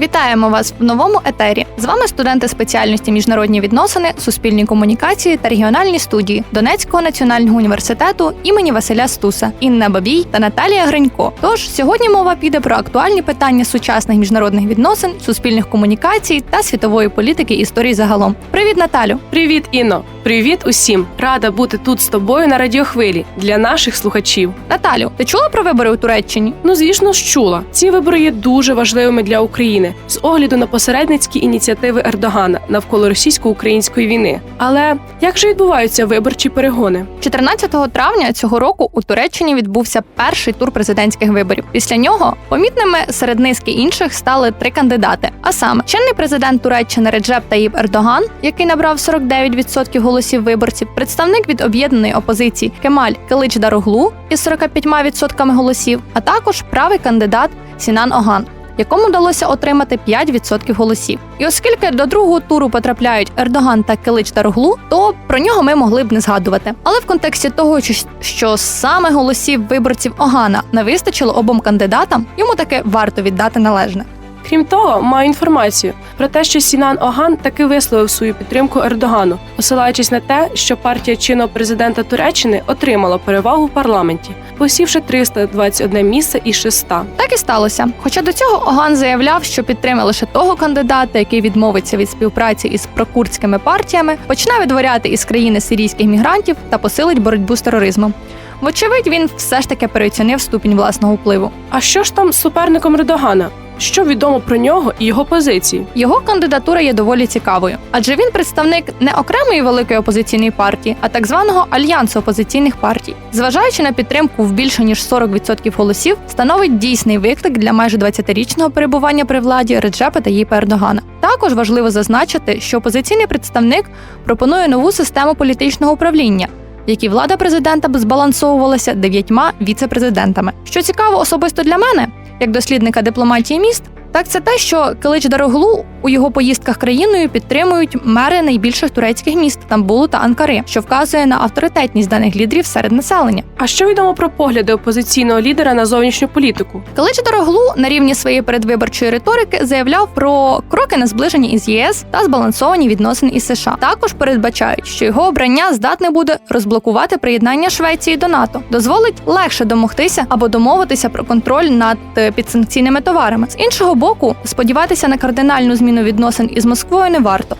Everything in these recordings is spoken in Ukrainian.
Вітаємо вас в новому етері. З вами студенти спеціальності міжнародні відносини, суспільні комунікації та регіональні студії Донецького національного університету імені Василя Стуса, Інна Бабій та Наталія Гринько. Тож сьогодні мова піде про актуальні питання сучасних міжнародних відносин, суспільних комунікацій та світової політики історії загалом. Привіт, Наталю! Привіт, Інно! Привіт усім! Рада бути тут з тобою на радіохвилі для наших слухачів. Наталю, ти чула про вибори у Туреччині? Ну, звісно ж, чула. Ці вибори є дуже важливими для України з огляду на посередницькі ініціативи Ердогана навколо російсько-української війни. Але як же відбуваються виборчі перегони? 14 травня цього року у Туреччині відбувся перший тур президентських виборів. Після нього помітними серед низки інших стали три кандидати. А саме чинний президент Туреччини Реджеп Таїб Ердоган, який набрав 49% голосів виборців, представник від об'єднаної опозиції Кемаль Килич Дароглу із 45% голосів, а також правий кандидат Сінан Оган. Якому вдалося отримати 5% голосів, і оскільки до другого туру потрапляють Ердоган та Килич Дароглу, то про нього ми могли б не згадувати. Але в контексті того, що саме голосів виборців Огана не вистачило обом кандидатам, йому таки варто віддати належне. Крім того, маю інформацію про те, що Сінан Оган таки висловив свою підтримку Ердогану, посилаючись на те, що партія чинного президента Туреччини отримала перевагу в парламенті, посівши 321 місце із 600. Так і сталося. Хоча до цього Оган заявляв, що підтримає лише того кандидата, який відмовиться від співпраці із прокурдськими партіями, почне видворяти із країни сирійських мігрантів та посилить боротьбу з тероризмом. Вочевидь, він все ж таки переоцінив ступінь власного впливу. А що ж там з суперником Ердогана? Що відомо про нього і його позиції? Його кандидатура є доволі цікавою, адже він представник не окремої великої опозиційної партії, а так званого альянсу опозиційних партій. Зважаючи на підтримку в більше ніж 40% голосів, становить дійсний виклик для майже 20-річного перебування при владі Реджепа Таїпа Ердогана. Також важливо зазначити, що опозиційний представник пропонує нову систему політичного управління. В якій влада президента збалансовувалася дев'ятьма віце-президентами. Що цікаво особисто для мене, як дослідника дипломатії міст, так це те, що Килич Дароглу у його поїздках країною підтримують мери найбільших турецьких міст Стамбулу та Анкари, що вказує на авторитетність даних лідерів серед населення. А що відомо про погляди опозиційного лідера на зовнішню політику? Килич Дароглу на рівні своєї передвиборчої риторики заявляв про кроки на зближення із ЄС та збалансовані відносини із США. Також передбачають, що його обрання здатне буде розблокувати приєднання Швеції до НАТО, дозволить легше домогтися або домовитися про контроль над е, підсанкційними товарами. З іншого боку, сподіватися на кардинальну зміну відносин із Москвою не варто.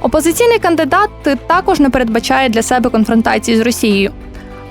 Опозиційний кандидат також не передбачає для себе конфронтації з Росією.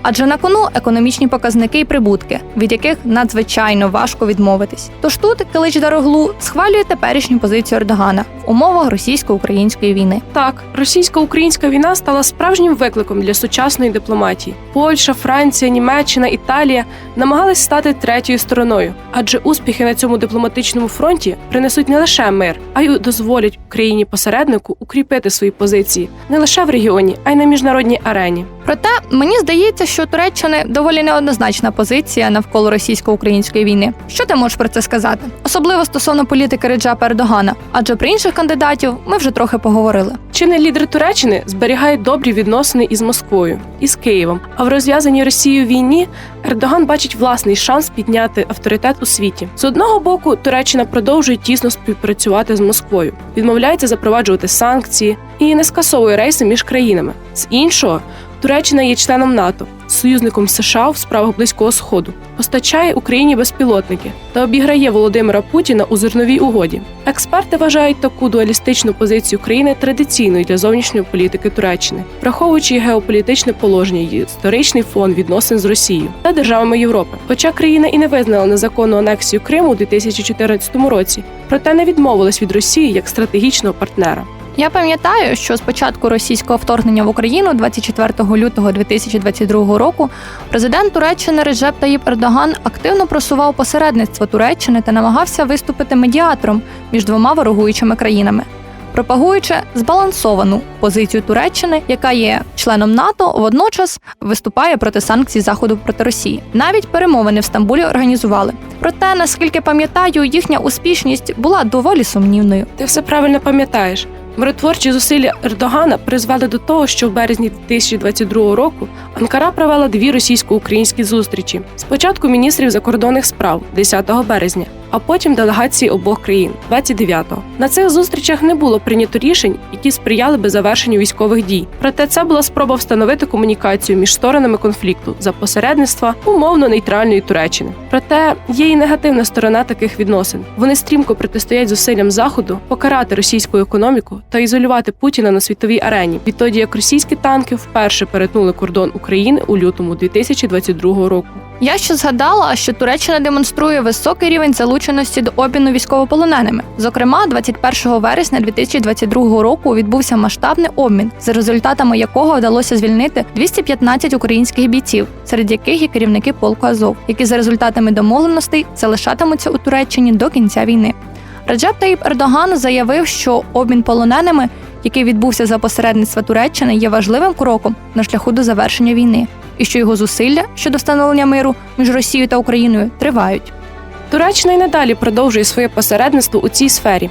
Адже на кону економічні показники і прибутки, від яких надзвичайно важко відмовитись. Тож тут Килич Дароглу схвалює теперішню позицію Ердогана в умовах російсько-української війни. Так, російсько-українська війна стала справжнім викликом для сучасної дипломатії. Польща, Франція, Німеччина, Італія намагались стати третьою стороною, адже успіхи на цьому дипломатичному фронті принесуть не лише мир, а й дозволять Україні посереднику укріпити свої позиції не лише в регіоні, а й на міжнародній арені. Проте мені здається, що Туреччини доволі неоднозначна позиція навколо російсько-української війни. Що ти можеш про це сказати? Особливо стосовно політики Реджепа Ердогана, адже про інших кандидатів ми вже трохи поговорили. Чинний лідер Туреччини зберігає добрі відносини із Москвою і з Києвом. А в розв'язаній Росією війні Ердоган бачить власний шанс підняти авторитет у світі. З одного боку, Туреччина продовжує тісно співпрацювати з Москвою, відмовляється запроваджувати санкції і не скасовує рейси між країнами. З іншого, Туреччина є членом НАТО, союзником США в справах близького сходу, постачає Україні безпілотники та обіграє Володимира Путіна у зерновій угоді. Експерти вважають таку дуалістичну позицію країни традиційною для зовнішньої політики Туреччини, враховуючи геополітичне положення, її історичний фон відносин з Росією та державами Європи. Хоча країна і не визнала незаконну анексію Криму у 2014 році, проте не відмовилась від Росії як стратегічного партнера. Я пам'ятаю, що з початку російського вторгнення в Україну 24 лютого 2022 року президент Туреччини Реджеп Таїп Ердоган активно просував посередництво Туреччини та намагався виступити медіатором між двома ворогуючими країнами. Пропагуючи збалансовану позицію Туреччини, яка є членом НАТО, водночас виступає проти санкцій Заходу проти Росії. Навіть перемовини в Стамбулі організували. Проте, наскільки пам'ятаю, їхня успішність була доволі сумнівною. Ти все правильно пам'ятаєш. Миротворчі зусилля Ердогана призвели до того, що в березні 2022 року Анкара провела дві російсько-українські зустрічі. Спочатку міністрів закордонних справ 10 березня, а потім делегації обох країн 29-го. На цих зустрічах не було прийнято рішень, які сприяли би завершенню військових дій. Проте це була спроба встановити комунікацію між сторонами конфлікту за посередництва умовно нейтральної Туреччини. Проте є і негативна сторона таких відносин. Вони стрімко протистоять зусиллям заходу покарати російську економіку та ізолювати Путіна на світовій арені. Відтоді як російські танки вперше перетнули кордон України у лютому 2022 року. Я ще згадала, що Туреччина демонструє високий рівень залученості до обміну військовополоненими. Зокрема, 21 вересня 2022 року відбувся масштабний обмін, за результатами якого вдалося звільнити 215 українських бійців, серед яких є керівники полку Азов, які за результатами домовленостей залишатимуться у Туреччині до кінця війни. Раджеп Таїп Ердоган заявив, що обмін полоненими, який відбувся за посередництва Туреччини, є важливим кроком на шляху до завершення війни, і що його зусилля щодо встановлення миру між Росією та Україною тривають. Туреччина й надалі продовжує своє посередництво у цій сфері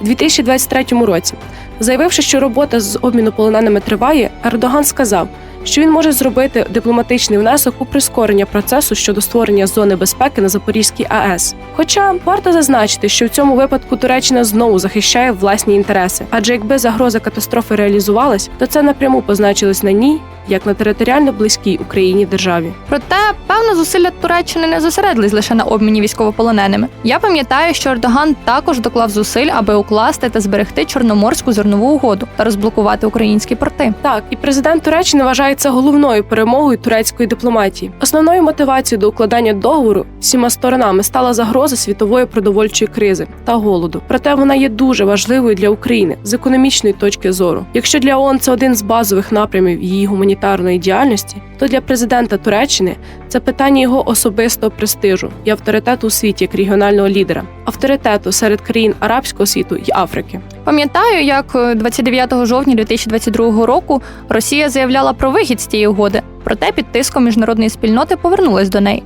у 2023 році. Заявивши, що робота з обміну полоненими триває, Ердоган сказав, що він може зробити дипломатичний внесок у прискорення процесу щодо створення зони безпеки на Запорізькій АЕС. Хоча варто зазначити, що в цьому випадку Туреччина знову захищає власні інтереси, адже якби загроза катастрофи реалізувалась, то це напряму позначилось на ній як на територіально близькій Україні державі. Проте, певно, зусилля Туреччини не зосередились лише на обміні військовополоненими. Я пам'ятаю, що Ердоган також доклав зусиль, аби укласти та зберегти чорноморську зернову угоду та розблокувати українські порти. Так, і президент Туреччини вважає це головною перемогою турецької дипломатії. Основною мотивацією до укладання договору всіма сторонами стала загроза світової продовольчої кризи та голоду. Проте вона є дуже важливою для України з економічної точки зору. Якщо для ООН це один з базових напрямів її гуманітарної діяльності, то для президента Туреччини це питання його особистого престижу і авторитету у світі як регіонального лідера, авторитету серед країн арабського світу і Африки. Пам'ятаю, як е, 29 жовтня 2022 року Росія заявляла про вихід з тієї угоди, проте під тиском міжнародної спільноти повернулась до неї.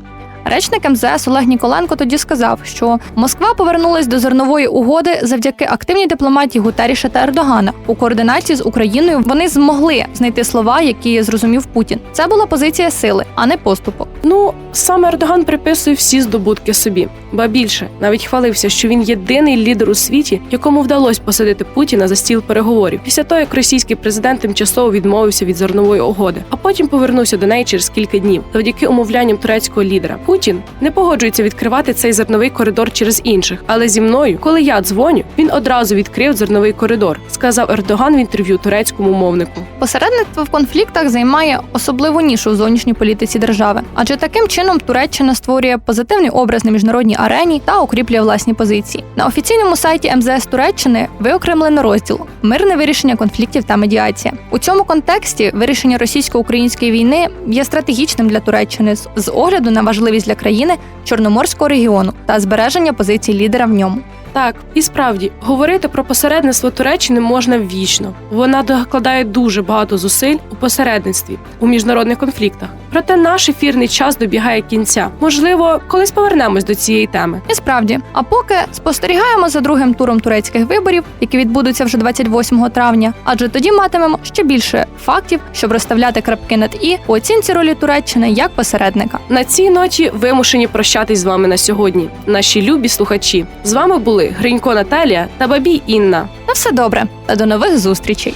Речник МЗС Олег Ніколенко тоді сказав, що Москва повернулась до зернової угоди завдяки активній дипломатії Гутеріша та Ердогана. У координації з Україною вони змогли знайти слова, які зрозумів Путін. Це була позиція сили, а не поступок. Ну, саме Ердоган приписує всі здобутки собі, ба більше навіть хвалився, що він єдиний лідер у світі, якому вдалося посадити Путіна за стіл переговорів після того, як російський президент тимчасово відмовився від зернової угоди, а потім повернувся до неї через кілька днів, завдяки умовлянням турецького лідера. Путін не погоджується відкривати цей зерновий коридор через інших. Але зі мною, коли я дзвоню, він одразу відкрив зерновий коридор, сказав Ердоган в інтерв'ю турецькому мовнику. Посередництво в конфліктах займає особливу нішу у зовнішній політиці держави, адже таким чином Туреччина створює позитивний образ на міжнародній арені та укріплює власні позиції. На офіційному сайті МЗС Туреччини виокремлено розділ Мирне вирішення конфліктів та медіація. У цьому контексті вирішення російсько-української війни є стратегічним для Туреччини з огляду на важливість для країни Чорноморського регіону та збереження позицій лідера в ньому. Так, і справді говорити про посередництво Туреччини можна ввічно. Вона докладає дуже багато зусиль у посередництві у міжнародних конфліктах. Проте наш ефірний час добігає кінця. Можливо, колись повернемось до цієї теми. І справді, а поки спостерігаємо за другим туром турецьких виборів, які відбудуться вже 28 травня, адже тоді матимемо ще більше фактів, щоб розставляти крапки над і у оцінці ролі Туреччини як посередника. На цій ноті вимушені прощатись з вами на сьогодні. Наші любі слухачі. З вами були Гринько Наталія та Бабій Інна. На все добре та до нових зустрічей.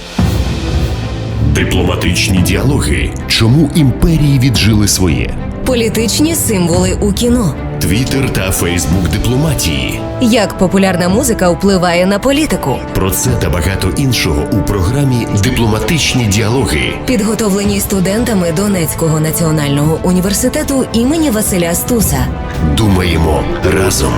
Дипломатичні діалоги. Чому імперії віджили своє? Політичні символи у кіно. Твіттер та Фейсбук дипломатії. Як популярна музика впливає на політику. Про це та багато іншого у програмі Дипломатичні діалоги Підготовлені студентами Донецького національного університету імені Василя Стуса. думаємо разом.